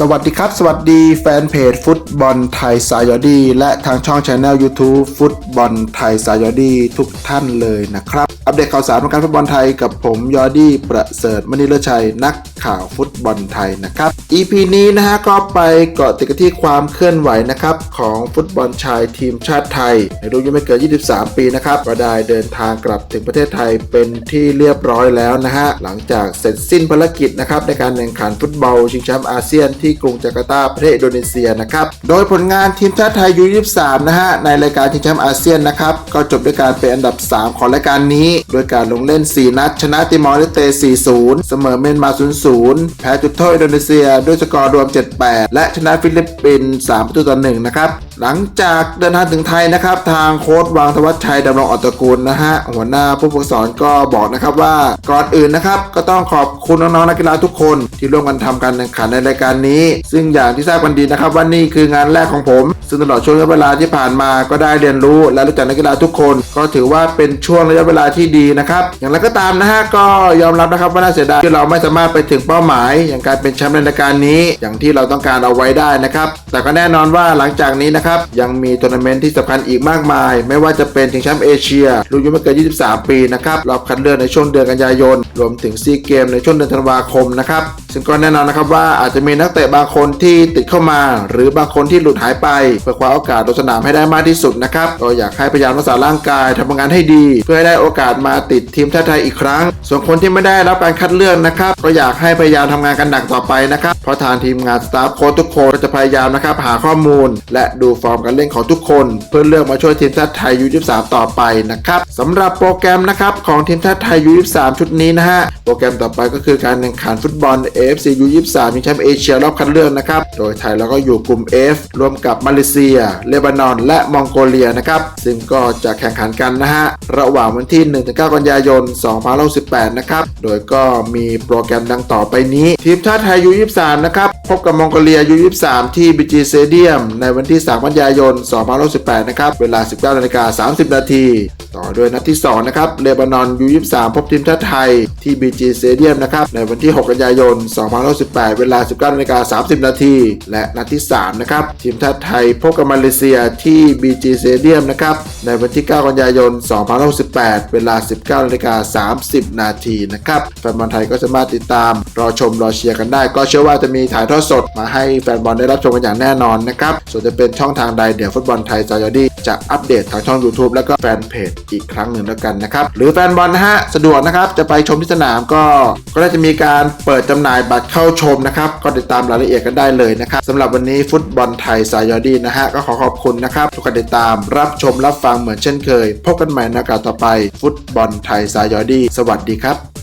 สวัสดีครับ สวัสดีแฟนเพจฟุตบอลไทยสายอดี และทางช่องช anel YouTube ฟุตบอลไทยสายอดีทุกท่านเลยนะครับ อัปเดตข่าวสารวงการฟุตบอลไทยกับผมยอดี้ประเสริฐมณีเลชัยนัก ข่าวฟุตบอลไทยนะครับ EP นี้นะฮะก็ไปเกาะติดกันที่ความเคลื่อนไหวนะครับของฟุตบอลชายทีมชาติไทย ในรุ่นยุไม่เกิน 23 ปีนะครับก็ได้เดินทางกลับถึงประเทศไทยเป็นที่เรียบร้อยแล้วนะฮะหลังจากเสร็จสิ้นภารกิจนะครับในการแข่งขันฟุตบอลชิงแชมป์อาเซียนที่กรุงจาการ์ตาประเทศอินโดนีเซียนะครับโดยผลงานทีมชาติไทยยู23นะฮะในรายการชิงแชมป์อาเซียนนะครับก็จบด้วยการเป็นอันดับ 3 ของรายการนี้ โดยการลงเล่น 4 นัดชนะติมอร์เลสเต 4-0 เสมอเมียนมา0 แพ้จุดโทษอินโดนีเซียด้วยสกอร์รวม 7-8 และชนะฟิลิปปินส์3ประตูต่อ1นะครับหลังจากเดินทางถึงไทยนะครับ ทางโค้ชวางธวัชชัยดำรงอัตกูลนะฮะหัวหน้าผู้ฝึกสอนก็บอกนะครับว่าก่อนอื่นนะครับก็ต้องขอบคุณน้องๆนักกีฬาทุกคนที่ร่วมกันทำการแข่งขันในรายการนี้ ซึ่งอย่างที่ทราบกันดีนะครับว่านี่คืองานแรกของผม ซึ่งตลอดช่วงระยะเวลาที่ผ่านมาก็ได้เรียนรู้และรู้จักนักกีฬาทุกคน ก็ถือว่าเป็นช่วงระยะเวลาที่ดีนะครับอย่างไรก็ตามนะฮะก็ยอมรับนะครับว่าน่าเสียดายที่เราไม่สามารถไปถึงเป้าหมาย อย่างการเป็นแชมป์ในรายการนี้ อย่างที่เราต้องการเอาไว้ได้นะครับแต่ก็แน่นอนว่าหลังจากนี้นะครับ ยังมีทัวร์นาเมนต์ที่สำคัญอีกมากมาย ไม่ว่าจะเป็นชิงแชมป์เอเชียรุ่นอายุไม่เกิน 23 ปีนะครับรอบคัดเลือกในช่วงเดือนกันยายน รวมถึงซีเกมในช่วงเดือนธันวาคมนะครับ ซึ่งก็แน่นอนนะครับว่าอาจจะมีนักเตะบางคนที่ติดเข้ามา หรือบางคนที่หลุดหายไป เพื่อคว้าโอกาสลงสนามให้ได้มากที่สุดนะครับก็อยากให้พยายามรักษาร่างกายทำงานให้ดี เพื่อให้ได้โอกาสมาติดทีมชาติไทยอีกครั้ง ส่วนคนที่ไม่ได้รับการคัดเลือกนะครับก็อยากให้พยายามทำงานกันหนักต่อไปนะครับเพราะทางทีมงานสตาฟโค้ชทุกคนจะพยายามนะครับหาข้อมูล และดูฟอร์มการเล่นของทุกคน เพื่อเลือกมาช่วยทีมชาติไทยยู23ต่อไปนะครับสำหรับโปรแกรมนะครับของทีมชาติไทยยู23ชุดนี้นะฮะโปรแกรมต่อไปก็คือการแข่งขันฟุตบอล AFC U23 ชิงแชมป์เอเชียรอบคัดเลือกนะครับ โดยไทยเราก็อยู่กลุ่ม F รวมกับมาเลเซีย เลบานอน และมองโกเลียนะครับ ซึ่งก็จะแข่งขันกันนะฮะ ระหว่างวันที่ 1-9 กันยายน 2018 นะครับ โดยก็มีโปรแกรมดังต่อไปนี้ ทีมชาติไทย U23 นะครับ พบกับมองโกเลีย U23 ที่ BG Stadium ในวันที่ 3 กันยายน 2018 นะครับ เวลา 19นาฬิกา30 นาที ต่อด้วยนัดที่ 2 นะครับเลบานอน U23 พบทีมชาติไทยที่ BG Stadium นะครับในวันที่ 6 กันยายน 2018 เวลา 19นาฬิกา30 นาที และนัดที่ 3 นะครับ ทีมชาติไทยพบกับมาเลเซียที่ BG Stadium นะครับ ในวันที่ 9 กันยายน 2018 เวลา 19นาฬิกา30 นาทีนะครับ แฟนบอลไทยก็สามารถติดตาม รอชม รอเชียร์กันได้ ก็เชื่อว่าจะมีถ่ายทอดสดมาให้แฟนบอลได้รับชมกันอย่างแน่นอนนะครับ ส่วนจะเป็นช่องทางใดเดี๋ยวฟุตบอลไทยจอยดี้จะอัปเดตทางช่อง YouTube แล้วก็แฟนเพจอีกครั้งหนึ่งแล้วกันนะครับหรือแฟนบอลนะฮะสะดวกนะครับจะไปชมที่สนามก็ก็ได้จะมีการเปิดจำหน่ายบัตรเข้าชมนะครับก็ติดตามรายละเอียดกันได้เลยนะครับสำหรับวันนี้ฟุตบอลไทยสายอดีนะฮะก็ขอขอบคุณนะครับทุกการติดตามรับชมรับฟังเหมือนเช่นเคย พบกันใหม่ในโอกาสต่อไปฟุตบอลไทยสายอดี สวัสดีครับ